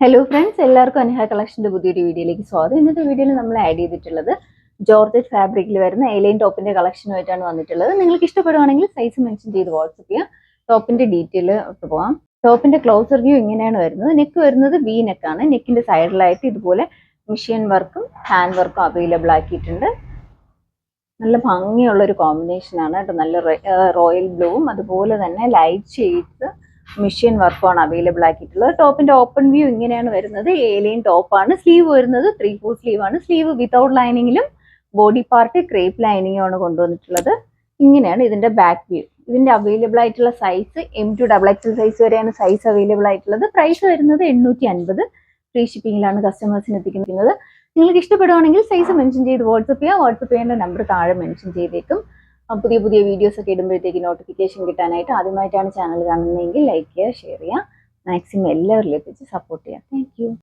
Hello friends എല്ലാവർക്കും അനഹ കളക്ഷന്റെ പുതിയൊരു വീഡിയോയിലേക്ക് സ്വാഗതം. ഇന്നത്തെ വീഡിയോയിൽ നമ്മൾ ആഡ് ചെയ്തിട്ടുള്ളത് ജോർജറ്റ് ഫാബ്രിക്കിൽ വരുന്ന എലൈൻ ടോപ്പിന്റെ കളക്ഷനുമായിട്ടാണ് വന്നിട്ടുള്ളത്. നിങ്ങൾക്ക് ഇഷ്ടപ്പെടുവാണെങ്കിൽ സൈസ് മെൻഷൻ ചെയ്ത് വാട്സപ്പ് ചെയ്യാം. ടോപ്പിന്റെ ഡീറ്റെയിൽ പോകാം ടോപ്പിന്റെ ക്ലോസർ വ്യൂ ഇങ്ങനെയാണ് വരുന്നത്. നെക്ക് വരുന്നത് വി നെക്കാണ് നെക്കിന്റെ സൈഡിലായിട്ട് ഇതുപോലെ മെഷീൻ വർക്കും ഹാൻഡ് വർക്കും അവൈലബിൾ ആക്കിയിട്ടുണ്ട്. നല്ല ഭംഗിയുള്ള ഒരു കോമ്പിനേഷൻ ആണ്. കേട്ടോ നല്ല റോയൽ ബ്ലൂവും അതുപോലെ തന്നെ ലൈറ്റ് ഷെയ്ഡ്സ് മിഷ്യൻ വർക്കാണ് അവൈലബിൾ ആക്കിയിട്ടുള്ളത്. ടോപ്പിന്റെ ഓപ്പൺ വ്യൂ ഇങ്ങനെയാണ് വരുന്നത്. ഏലിയൻ ടോപ്പാണ് സ്ലീവ് വരുന്നത് ത്രീ ഫോർ സ്ലീവ് ആണ്. സ്ലീവ് വിതൗട്ട് ലൈനിങ്ങിലും ബോഡി പാർട്ട് ക്രേപ്പ് ലൈനിങ്ങും ആണ് കൊണ്ടുവന്നിട്ടുള്ളത്. ഇങ്ങനെയാണ് ഇതിന്റെ ബാക്ക് വ്യൂ ഇതിന്റെ അവൈലബിൾ ആയിട്ടുള്ള size M to double XL size വരെയാണ് സൈസ് അവൈലബിൾ ആയിട്ടുള്ളത്. പ്രൈസ് വരുന്നത് എണ്ണൂറ്റി അൻപത് ഫ്രീ ഷിപ്പിംഗിലാണ് കസ്റ്റമേഴ്സിന് എത്തിക്കുന്നത്. നിങ്ങൾക്ക് ഇഷ്ടപ്പെടുവാണെങ്കിൽ സൈസ് മെൻഷൻ ചെയ്ത് വാട്സപ്പ് ചെയ്യാം. വാട്സപ്പ് ചെയ്യേണ്ട നമ്പർ താഴെ മെൻഷൻ ചെയ്തേക്കും. പുതിയ പുതിയ വീഡിയോസ് ഒക്കെ ഇടുമ്പോഴത്തേക്ക് നോട്ടിഫിക്കേഷൻ കിട്ടാനായിട്ട് ആദ്യമായിട്ടാണ് ചാനൽ കാണുന്നതെങ്കിൽ ലൈക്ക് ചെയ്യുക ഷെയർ ചെയ്യുക. മാക്സിമം എല്ലാവരിലും എത്തിച്ച് സപ്പോർട്ട് ചെയ്യുക. താങ്ക്